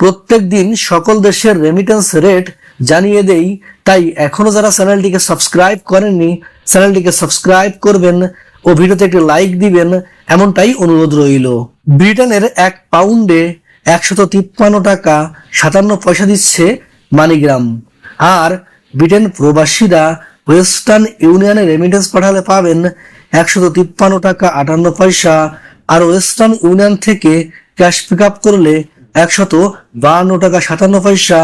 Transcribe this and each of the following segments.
প্রত্যেক দিন সকল দেশের রেমিটেন্স রেট জানিয়ে দেই। তাই এখনও যারা চ্যানেলটিকে সাবস্ক্রাইব করেননি, চ্যানেলটিকে সাবস্ক্রাইব করবেন ও ভিডিওতে একটি লাইক দিবেন, এমনটাই অনুরোধ রইল। ব্রিটেনের এক পাউন্ডে একশত তিপ্পান্ন টাকা সাতান্ন পয়সা দিচ্ছে মানিগ্রাম। আর ব্রিটেন প্রবাসীরা ওয়েস্টার্ন ইউনিয়নে রেমিটেন্স পাঠালে পাবেন একশত তিপ্পান্ন টাকা আটান্ন পয়সা। আর ওয়েস্টার্ন ইউনিয়ন থেকে ক্যাশ পিক আপ করলে একশত বাহান্ন টাকা সাতান্ন পয়সা,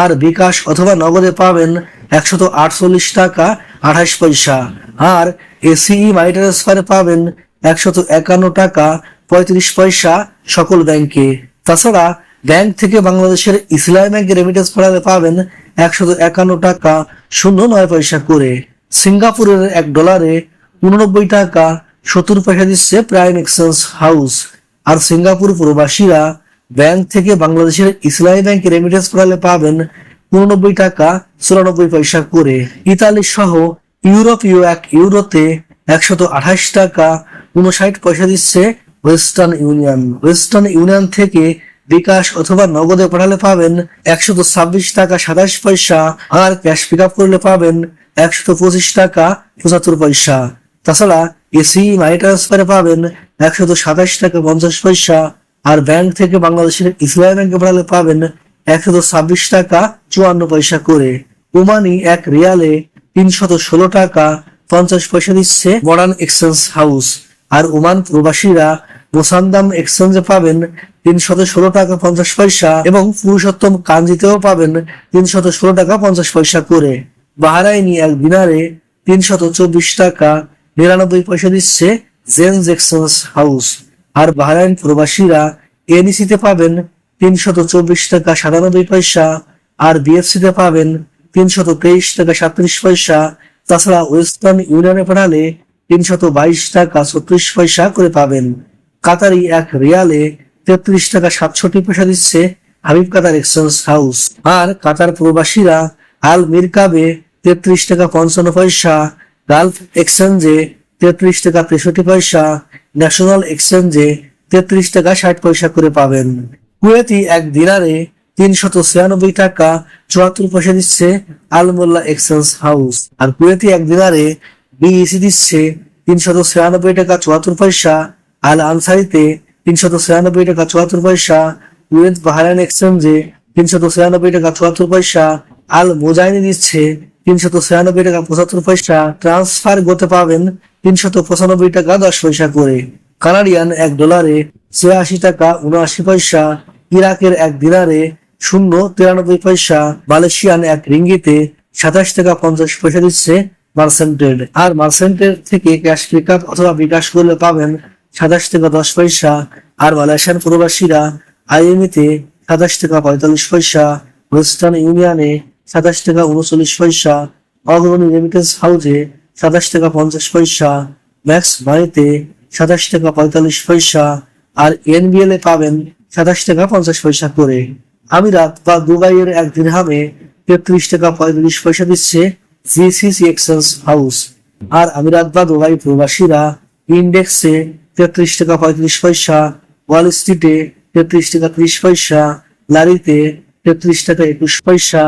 আর বিকাশ অথবা নগদে পাবেন একশত আটচল্লিশ টাকা আঠাশ পয়সা। আর এসিই মানি ট্রান্সফারে পাবেন একশত একান্ন টাকা পঁয়ত্রিশ পয়সা সকল ব্যাংকে। তাছাড়া ব্যাংক থেকে বাংলাদেশের ইসলামী ব্যাংকে রেমিটেন্স পাঠাতে পাবেন একশত একান্ন টাকা শূন্য নয় পয়সা করে। সিঙ্গাপুরের এক ডলারে উননব্বই টাকা সত্তর পয়সা দিচ্ছে প্রাইম এক্সচেঞ্জ হাউস। আর সিঙ্গাপুর প্রবাসীরা ব্যাংক থেকে বাংলাদেশের ইসলামী ব্যাংকে রেমিটেন্স পাঠালে পাবেন উননব্বই টাকা চুরানব্বই পয়সা করে। ইতালি সহ ইউরোপীয় এক ইউরোতে একশত আঠাশ টাকা উনষাট পয়সা দিচ্ছে ওয়েস্টার্ন ইউনিয়ন। ওয়েস্টার্ন ইউনিয়ন থেকে বিকাশ অথবা নগদে পাঠালে পাবেন একশত ছাব্বিশ টাকা সাতাশ পয়সা আর ক্যাশ পিক আপ করলে পাবেন একশত পঁচিশ টাকা পঁচাত্তর পয়সা। তাছাড়া এসি মানি ট্রান্সফারে পাবেন একশত সাতাশ টাকা পঞ্চাশ পয়সা আর ব্যাংক থেকে বাংলাদেশের ইসলামী ব্যাংকে পাঠালে পাবেন একশত ছাব্বিশ টাকা চুয়ান্ন পয়সা করে। ওমানি এক রিয়ালে তিনশত ষোলো টাকা পঞ্চাশ পয়সা দিচ্ছে মডার্ন এক্সচেঞ্জ হাউস আর ওমান প্রবাসীরা মোসান্দাম এক্সচেঞ্জে পাবেন তিনশত ষোলো টাকা পঞ্চাশ পয়সা এবং পুরুষোত্তম কাঞ্জিতেও পাবেন তিনশত ষোলো টাকা পঞ্চাশ পয়সা করে। বাহারাইনি এক দিনারে তিনশত চব্বিশ টাকা নিরানব্বই পয়সা দিচ্ছে জেন্স এক্সচেঞ্জ হাউস আর বাহারাইন প্রবাসীরা এনইসিতে পাবেন তিনশত চব্বিশ টাকা সাতানব্বই পয়সা, আর বিএফসি তে পাবেন তিনশত তেইশ টাকা সাতত্রিশ পয়সা। তাছাড়া ওয়েস্টার্ন ইউনিয়নে পাঠালে তিনশত বাইশ টাকা ছত্রিশ পয়সা করে পাবেন। কাতারি এক রিয়ালে তেত্রিশ টাকা সাতষট্টি পয়সা দিচ্ছে হাবিব কাতার এক্সচেঞ্জ হাউস। আর কাতার প্রবাসীরা আল মিরকাবে তেত্রিশ টাকা পঞ্চান্ন পয়সা, গালফ এক্সচেঞ্জে তেত্রিশ টাকা তেষট্টি পয়সা ন্যাশনাল এক্সচেঞ্জে তেত্রিশ টাকা ষাট পয়সা করে পাবেন। কুয়েতি এক দিনারে তিনশত ছিয়ানব্বই টাকা চুয়াত্তর পয়সা দিচ্ছে আলমোল্লা এক্সচেঞ্জ হাউস। আর কুয়েতি এক দিনারে বিইসি দিচ্ছে তিনশত ছিয়ানব্বই টাকা চুয়াত্তর পয়সা, আল আনসারিতে তিনশত ছিয়ানব্বই টাকা চুয়াত্তর পয়সা, কুয়েত বাহারান এক্সচেঞ্জে তিনশত ছিয়ানব্বই টাকা চুয়াত্তর পয়সা, আল মোজাইনি দিচ্ছে তিনশত ছিয়ানব্বই টাকা পঁচাত্তর পয়সা ট্রান্সফার করতে পাবেন তিনশত পঁচানব্বই টাকা দশ পয়সা করে। কানাডিয়ান এক ডলারে ছিয়াশি টাকা উনআশি পয়সা, ইরাকের এক দিনারে শূন্য তিরানব্বই পয়সা, মালয়েশিয়ান এক রিঙ্গিতে সাতাশ টাকা পঞ্চাশ পয়সা দিচ্ছে মার্সেন্টেড আর মার্সেন্টেড থেকে ক্যাশ পিক আপ অথবা বিকাশ করলে পাবেন সাতাশ টাকা দশ পয়সা। আর মালয়েশিয়ান প্রবাসীরা আইএমইতে সাতাশ টাকা পঁয়তাল্লিশ পয়সা ওয়েস্টার্ন ইউনিয়নে সাতাশ টাকা উনচল্লিশ পয়সা। অগ্রণী রেমিটেন্স হাউসে সাতাশ টাকা পঞ্চাশ পয়সা। ম্যাক্স মানিতে সাতাশ টাকা পঁয়তাল্লিশ পয়সা। আর এনবিএল এ পাবেন সাতাশ টাকা পঞ্চাশ পয়সা করে। আমিরাত বা দুবাইয়ের এক দিরহামে তেত্রিশ টাকা পঁয়ত্রিশ পয়সা দিচ্ছে জিসিসি এক্সচেঞ্জ হাউস আর আমিরাত বা দুবাই প্রবাসীরা ইন্ডেক্সে তেত্রিশ টাকা পঁয়ত্রিশ পয়সা ওয়াল স্ট্রিটে তেত্রিশ টাকা ত্রিশ পয়সা লারিতে তেত্রিশ টাকা একুশ পয়সা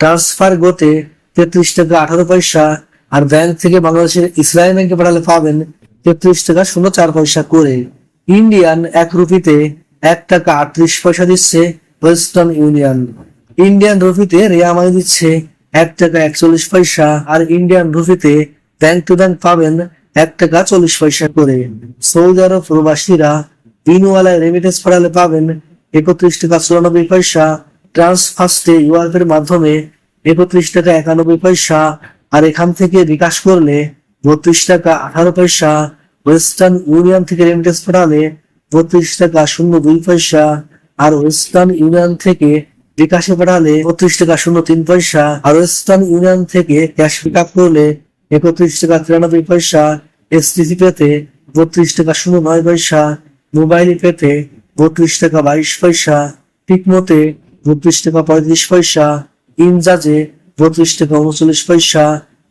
ট্রান্সফার গোতে তেত্রিশ টাকা আঠারো পয়সা আর ব্যাংক থেকে বাংলাদেশের ইসলামী ব্যাংকে পাঠালে পাবেন তেত্রিশ টাকা শূন্য চার পয়সা করে। ইন্ডিয়ান এক রুপিতে এক টাকা আটত্রিশ পয়সা দিচ্ছে ওয়েস্টার্ন ইউনিয়ন। ইন্ডিয়ান রুপিতে রেয়া মানি দিচ্ছে এক টাকা একচল্লিশ পয়সা আর ইন্ডিয়ান রুপিতে ব্যাংক টু ব্যাংক পাবেন এক টাকা চল্লিশ পয়সা করে। সৌদি আরব প্রবাসীরা দিনওয়ালায় রেমিটেন্স পাঠালে পাবেন একত্রিশ টাকা চুরানব্বই পয়সা ট্রান্সফার্স্টে ইউআরএফ এর মাধ্যমে একত্রিশ টাকা একানব্বই পয়সা আর এখান থেকে বিকাশ করলে বত্রিশ টাকা আঠারো পয়সা। ওয়েস্টার্ন ইউনিয়ন থেকে রেমিটেন্স পাঠালে বত্রিশ টাকা শূন্য দুই পয়সা। আর ওয়েস্টার্ন ইউনিয়ন থেকে বিকাশে পাঠালে বত্রিশ টাকা শূন্য তিন পয়সা। আর ওয়েস্টার্ন ইউনিয়ন থেকে ক্যাশ পিক আপ করলে একত্রিশ টাকা তিরানব্বই পয়সা। এসটিসি পেতে বত্রিশ টাকা শূন্য নয় পয়সা। মোবাইল পেতে বত্রিশ টাকা বাইশ পয়সা। টিকমতে বত্রিশ টাকা পঁয়ত্রিশ পয়সা, ইনজাজে বত্রিশ টাকা উনচল্লিশ পয়সা,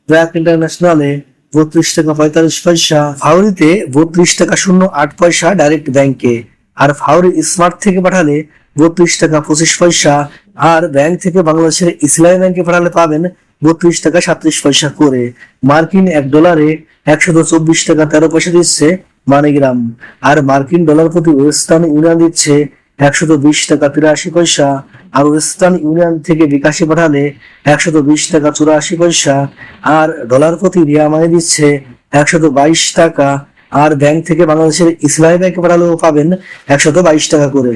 ব্র্যাক ইন্টারন্যাশনালে বত্রিশ টাকা পঁয়তাল্লিশ পয়সা, ফাউরিতে বত্রিশ টাকা শূন্য আট পয়সা ডাইরেক্ট ব্যাংকে। আর ফাউরি স্মার্ট থেকে পাঠালে বত্রিশ টাকা পঁচিশ পয়সা, আর ব্যাংক থেকে বাংলাদেশের ইসলামী ব্যাংকে পাঠালে পাবেন বত্রিশ টাকা সাত্রিশ পয়সা করে। মার্কিন এক ডলারে একশত চব্বিশ টাকা তেরো পয়সা দিচ্ছে মানিগ্রাম। আর মার্কিন ডলার প্রতি ওয়েস্টার্ন ইউনিয়ন দিচ্ছে একশত বিশ টাকা তিরাশি পয়সা, আর ওয়েস্টার্ন ইউনিয়ন থেকে বিকাশে পাঠালে একশত বিশ টাকা চুরাশি পয়সা, আর ডলার প্রতি রিয়া মানি দিচ্ছে একশত বাইশ টাকা, আর ব্যাংক থেকে বাংলাদেশের ইসলামী ব্যাংকে পাঠালেও পাবেন একশত বাইশ টাকা করে।